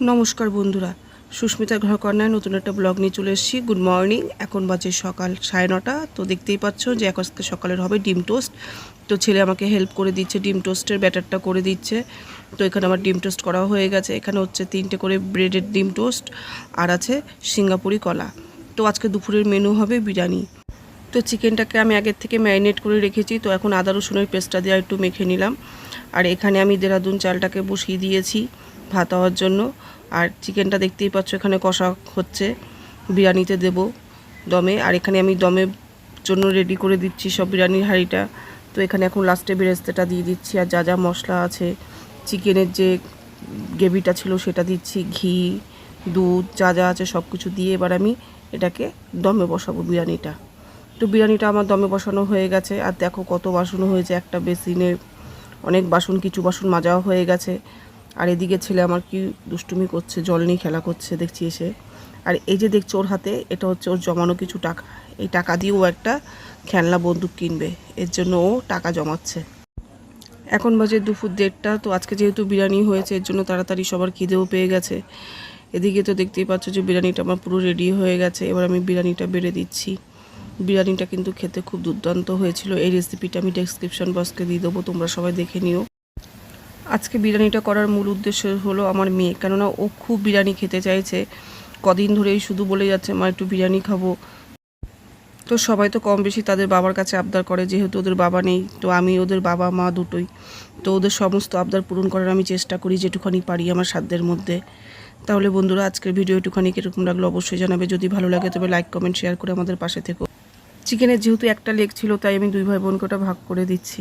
নমস্কার বন্ধুরা। সুস্মিতার ঘরকন্যায় নতুন একটা ব্লগ নিয়ে চলে এসেছি। গুড মর্নিং এখন বাজে সকাল সাড়ে নটা। তো দেখতেই পাচ্ছ যে এখন আজকে সকালের হবে ডিম টোস্ট। তো ছেলে আমাকে হেল্প করে দিচ্ছে, ডিম টোস্টের ব্যাটারটা করে দিচ্ছে। তো এখানে আমার ডিম টোস্ট করা হয়ে গেছে। এখানে হচ্ছে তিনটে করে ব্রেডের ডিম টোস্ট আর আছে সিঙ্গাপুরি কলা। তো আজকে দুপুরের মেনু হবে বিরিয়ানি। তো চিকেনটাকে আমি আগের থেকে ম্যারিনেট করে রেখেছি। তো এখন আদা রসুনের পেস্টটা দিয়ে একটু মেখে নিলাম। আর এখানে আমি দেরাদুন চালটাকে বসিয়ে দিয়েছি ভাত হওয়ার জন্য। আর চিকেনটা দেখতেই পাচ্ছ এখানে কষা হচ্ছে। বিরিয়ানিতে দেব দমে। আর এখানে আমি দমের জন্য রেডি করে দিচ্ছি সব বিরিয়ানির হাঁড়িটা। তো এখানে এখন লাস্টে বেরেস্তাটা দিয়ে দিচ্ছি। আর যা যা মশলা আছে, চিকেনের যে গ্রেভিটা ছিল সেটা দিচ্ছি। ঘি, দুধ যা যা আছে সব কিছু দিয়ে এবার আমি এটাকে দমে বসাবো বিরিয়ানিটা। তো বিরিয়ানিটা আমার দমে বসানো হয়ে গেছে। আর দেখো কত বাসন হয়েছে, একটা বেসিনে অনেক বাসন, কিছু বাসন মাজাও হয়ে গেছে। আর এদিকে ছেলে আমার কি দুষ্টুমি করছে, জল নিয়ে খেলা করছে, দেখছি এসে। আর এই যে দেখছ ওর হাতে, এটা হচ্ছে ওর জমানো কিছু টাকা। এই টাকা দিয়ে ও একটা খেলনা বন্দুক কিনবে। এর জন্য ও টাকা জমাচ্ছে। এখন বাজে দুপুর দেড়টা, তো আজকে যেহেতু বিরিয়ানি হয়েছে, এর জন্য তাড়াতাড়ি সবার খিদেও পেয়ে গেছে। এদিকে তো দেখতেই পাচ্ছ যে বিরিয়ানিটা আমার পুরো রেডি হয়ে গেছে। এবার আমি বিরিয়ানিটা বেড়ে দিচ্ছি। বিরিয়ানিটা কিন্তু খেতে খুব দুর্দান্ত হয়েছিল। এই রেসিপিটা আমি ডেসক্রিপশন বক্সকে দিয়ে দেবো, তোমরা সবাই দেখে নিও। আজকে বিরিয়ানিটা করার মূল উদ্দেশ্য হলো আমার মেয়ে, কেননা ও খুব বিরিয়ানি খেতে চাইছে। কদিন ধরেই শুধু বলে যাচ্ছে, মা, একটু বিরিয়ানি খাব। তো সবাই তো কম বেশি তাদের বাবার কাছে আবদার করে, যেহেতু ওদের বাবা নেই, তো আমি ওদের বাবা, মা দুটোই। তো ওদের সমস্ত আবদার পূরণ করার আমি চেষ্টা করি যেটুখানি পারি আমার সাধ্যের মধ্যে। তাহলে বন্ধুরা, আজকের ভিডিও একটুখানি কীরকম লাগল অবশ্যই জানাবে। যদি ভালো লাগে তবে লাইক কমেন্ট শেয়ার করে আমাদের পাশে থেকো। চিকেনের যেহেতু একটা লেগ ছিল তাই আমি দুই ভাই বোনকে ওটা ভাগ করে দিচ্ছি।